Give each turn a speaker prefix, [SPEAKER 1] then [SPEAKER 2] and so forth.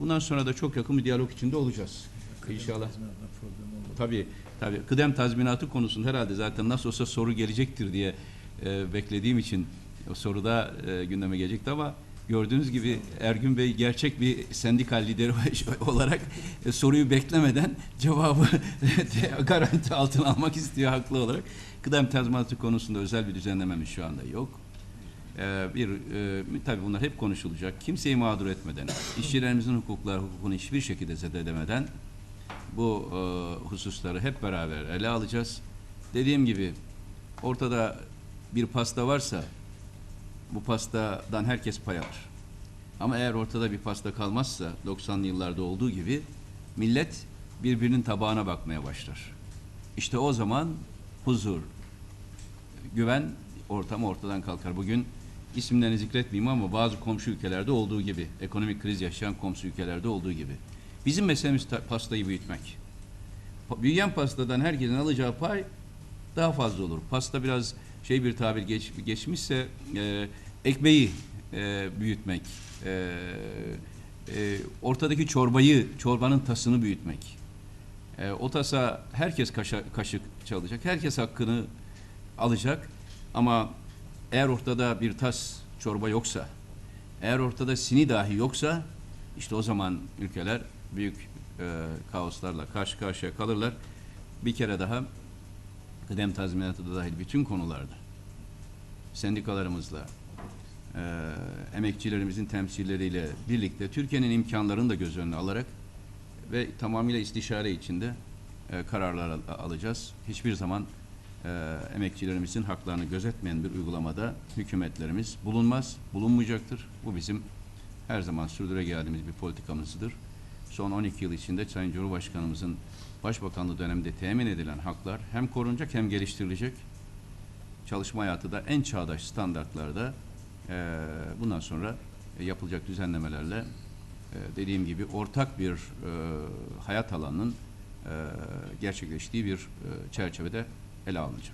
[SPEAKER 1] Bundan sonra da çok yakın bir diyalog içinde olacağız. İnşallah. Tabii tabii kıdem tazminatı konusunda herhalde zaten nasıl olsa soru gelecektir diye e, beklediğim için o soruda e, gündeme gelecekti ama gördüğünüz gibi Ergün Bey gerçek bir sendikal lideri olarak e, soruyu beklemeden cevabı garanti altına almak istiyor haklı olarak. Kıdem tazminatı konusunda özel bir düzenlememiz şu anda yok. Ee, bir e, tabii bunlar hep konuşulacak. Kimseyi mağdur etmeden, işçilerimizin hukukları hukukunu hiçbir şekilde zedelemeden bu e, hususları hep beraber ele alacağız. Dediğim gibi ortada bir pasta varsa bu pastadan herkes pay alır. Ama eğer ortada bir pasta kalmazsa 90'lı yıllarda olduğu gibi millet birbirinin tabağına bakmaya başlar. İşte o zaman huzur, güven ortamı ortadan kalkar. Bugün isimlerini zikretmeyeyim ama bazı komşu ülkelerde olduğu gibi, ekonomik kriz yaşayan komşu ülkelerde olduğu gibi. Bizim meselemiz ta- pastayı büyütmek. Büyüyen pastadan herkesin alacağı pay daha fazla olur. Pasta biraz şey bir tabir geç, geçmişse e, ekmeği e, büyütmek, e, e, ortadaki çorbayı, çorbanın tasını büyütmek. E, o tasa herkes kaşa, kaşık çalacak, herkes hakkını alacak ama eğer ortada bir tas çorba yoksa, eğer ortada sini dahi yoksa işte o zaman ülkeler büyük e, kaoslarla karşı karşıya kalırlar. Bir kere daha kıdem tazminatı da dahil bütün konularda sendikalarımızla, e, emekçilerimizin temsilleriyle birlikte Türkiye'nin imkanlarını da göz önüne alarak ve tamamıyla istişare içinde e, kararlar al- alacağız. Hiçbir zaman e, emekçilerimizin haklarını gözetmeyen bir uygulamada hükümetlerimiz bulunmaz, bulunmayacaktır. Bu bizim her zaman sürdüre geldiğimiz bir politikamızdır. Son 12 yıl içinde Sayın Cumhurbaşkanımızın Başbakanlığı döneminde temin edilen haklar hem korunacak hem geliştirilecek. Çalışma hayatı da en çağdaş standartlarda e, bundan sonra e, yapılacak düzenlemelerle e, dediğim gibi ortak bir e, hayat alanının e, gerçekleştiği bir e, çerçevede ele alınacak.